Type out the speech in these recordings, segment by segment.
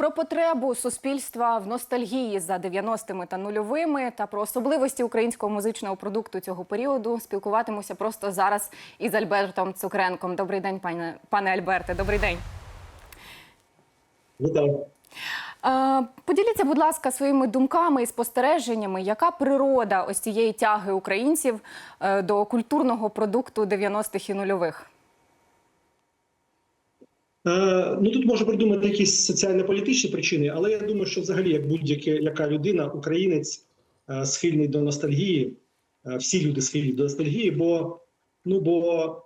Про потребу суспільства в ностальгії за 90-ми та нульовими та про особливості українського музичного продукту цього періоду спілкуватимуся просто зараз із Альбертом Цукренком. Добрий день, пане пане Альберте. Добрий день. Вітаю. Е, Поділіться, будь ласка, своїми думками і спостереженнями, яка природа ось цієї тяги українців е, до культурного продукту 90-х і нульових? Е, ну тут можна придумати якісь соціально-політичні причини, але я думаю, що взагалі, як будь-яка яка людина, українець е, схильний до ностальгії, е, всі люди схильні до ностальгії, бо ну бо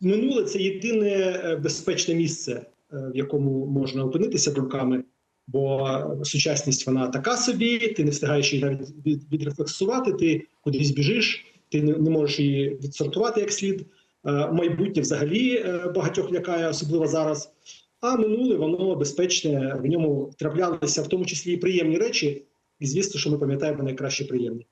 минуле це єдине безпечне місце, в якому можна опинитися думками. Бо сучасність вона така собі, ти не встигаєш її навіть відрефлексувати, ти кудись біжиш, ти не можеш її відсортувати як слід. Е, майбутнє взагалі е, багатьох лякає, особливо зараз. А минуле воно безпечне, в ньому траплялися в тому числі і приємні речі, і звісно, що ми пам'ятаємо найкраще приємні.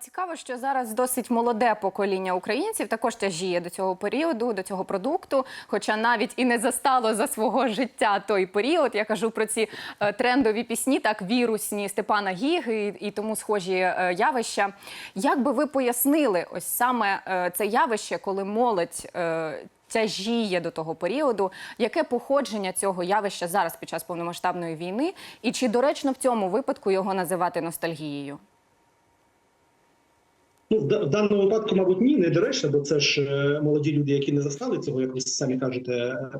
Цікаво, що зараз досить молоде покоління українців також тяжіє до цього періоду, до цього продукту, хоча навіть і не застало за свого життя той період. Я кажу про ці е, трендові пісні, так вірусні Степана Гіги і, тому схожі е, явища. Як би ви пояснили ось саме е, це явище, коли молодь тяжіє до того періоду? Яке походження цього явища зараз під час повномасштабної війни? І чи доречно в цьому випадку його називати ностальгією? Ну, в, даному випадку, мабуть, ні, не доречно, бо це ж е, молоді люди, які не застали цього, як ви самі кажете, е,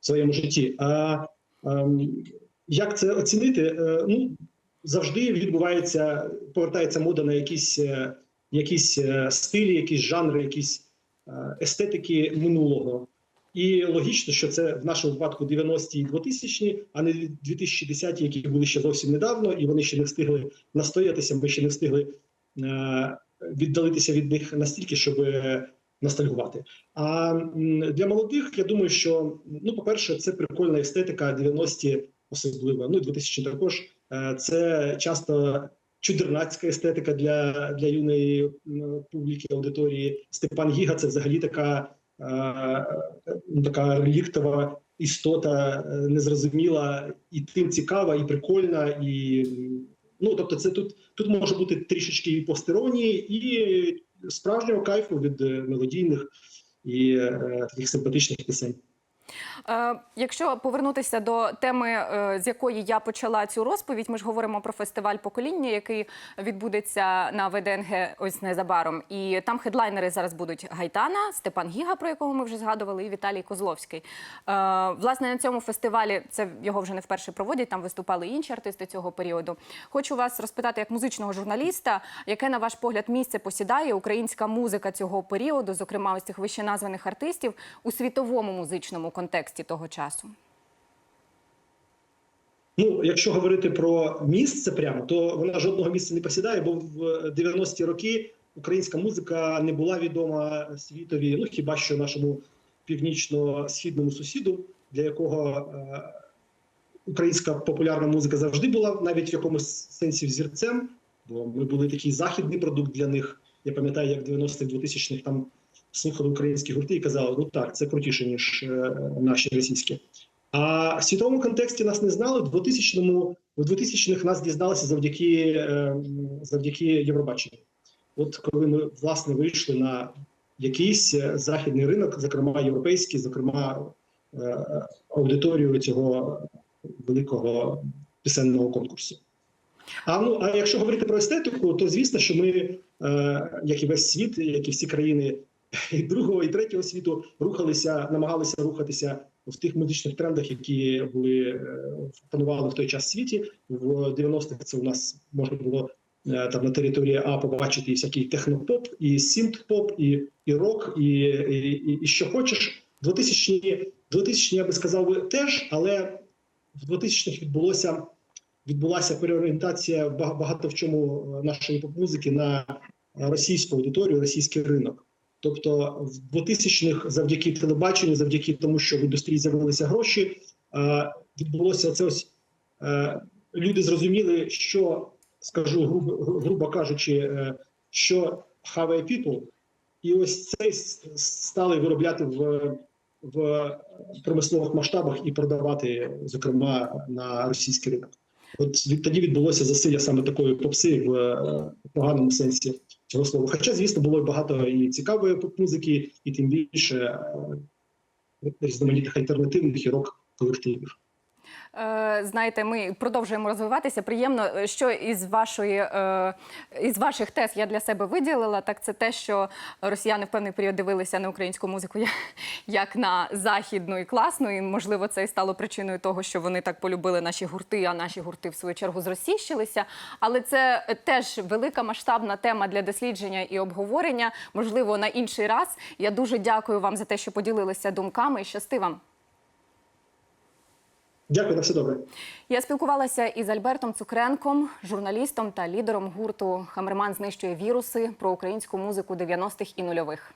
в своєму житті. А ем, як це оцінити? Е, ну, завжди відбувається, повертається мода на якісь, якісь стилі, якісь жанри, якісь естетики минулого. І логічно, що це в нашому випадку 90-ті і 2000-ті, а не 2010-ті, які були ще зовсім недавно, і вони ще не встигли настоятися. Ми ще не встигли віддалитися від них настільки, щоб е, ностальгувати. А для молодих я думаю, що ну, по-перше, це прикольна естетика 90-ті особливо. Ну і 2000 також. Е, Це часто чудернацька естетика для, для юної публіки аудиторії. Степан Гіга це взагалі така, е, така реліктова істота, незрозуміла, і тим цікава, і прикольна, і ну тобто, це тут, тут може бути трішечки і постеронії, і справжнього кайфу від е, мелодійних і е, таких симпатичних пісень. Е, Якщо повернутися до теми, е, з якої я почала цю розповідь, ми ж говоримо про фестиваль покоління, який відбудеться на ВДНГ ось незабаром. І там хедлайнери зараз будуть Гайтана, Степан Гіга, про якого ми вже згадували, і Віталій Козловський. Е, Власне, на цьому фестивалі це його вже не вперше проводять. Там виступали інші артисти цього періоду. Хочу вас розпитати як музичного журналіста, яке на ваш погляд місце посідає українська музика цього періоду, зокрема ось цих вище названих артистів у світовому музичному контексті того часу. Ну, якщо говорити про місце прямо, то вона жодного місця не посідає, бо в 90-ті роки українська музика не була відома світові, ну хіба що нашому північно-східному сусіду, для якого е, українська популярна музика завжди була навіть в якомусь сенсі взірцем, бо ми були такий західний продукт для них. Я пам'ятаю, як в 90-х 2000-х там слухали українські гурти і казали, ну так, це крутіше, ніж е, наші російські. А в світовому контексті нас не знали. В 2000-му, в 2000-х нас дізналися завдяки, е, завдяки Євробаченню. От коли ми власне вийшли на якийсь е, західний ринок, зокрема європейський, зокрема аудиторію цього великого пісенного конкурсу. А ну а якщо говорити про естетику, то звісно, що ми, як і весь світ, як і всі країни і другого і третього світу, рухалися, намагалися рухатися в тих музичних трендах, які були е, панували в той час в світі. В 90-х це у нас можна було е, там на території А побачити і всякий технопоп, і синт-поп, і, і рок, і, і, і, і що хочеш. 2000 2000 я би сказав би теж, але в 2000-х відбулося відбулася переорієнтація бага- багато в чому е, нашої поп-музики на російську аудиторію, російський ринок. Тобто в 2000-х завдяки телебаченню, завдяки тому, що в індустрії з'явилися гроші, е, відбулося це ось е, люди зрозуміли, що скажу грубо, грубо кажучи, е, що хаває people, і ось це стали виробляти в, в промислових масштабах і продавати, зокрема, на російський ринок. От тоді відбулося засилля саме такої попси в поганому сенсі цього слова. Хоча, звісно, було багато і цікавої поп-музики, і тим більше е, різноманітних альтернативних і рок-колективів. Е, Знаєте, ми продовжуємо розвиватися. Приємно, е, що із вашої е, із ваших тез я для себе виділила. Так це те, що росіяни в певний період дивилися на українську музику як- на західну і класну. І можливо, це і стало причиною того, що вони так полюбили наші гурти, а наші гурти в свою чергу зросійщилися. Але це е, теж велика масштабна тема для дослідження і обговорення. Можливо, на інший раз. Я дуже дякую вам за те, що поділилися думками. Щасти вам. Дякую на все добре. Я спілкувалася із Альбертом Цукренком, журналістом та лідером гурту Хамерман знищує віруси про українську музику 90-х і нульових.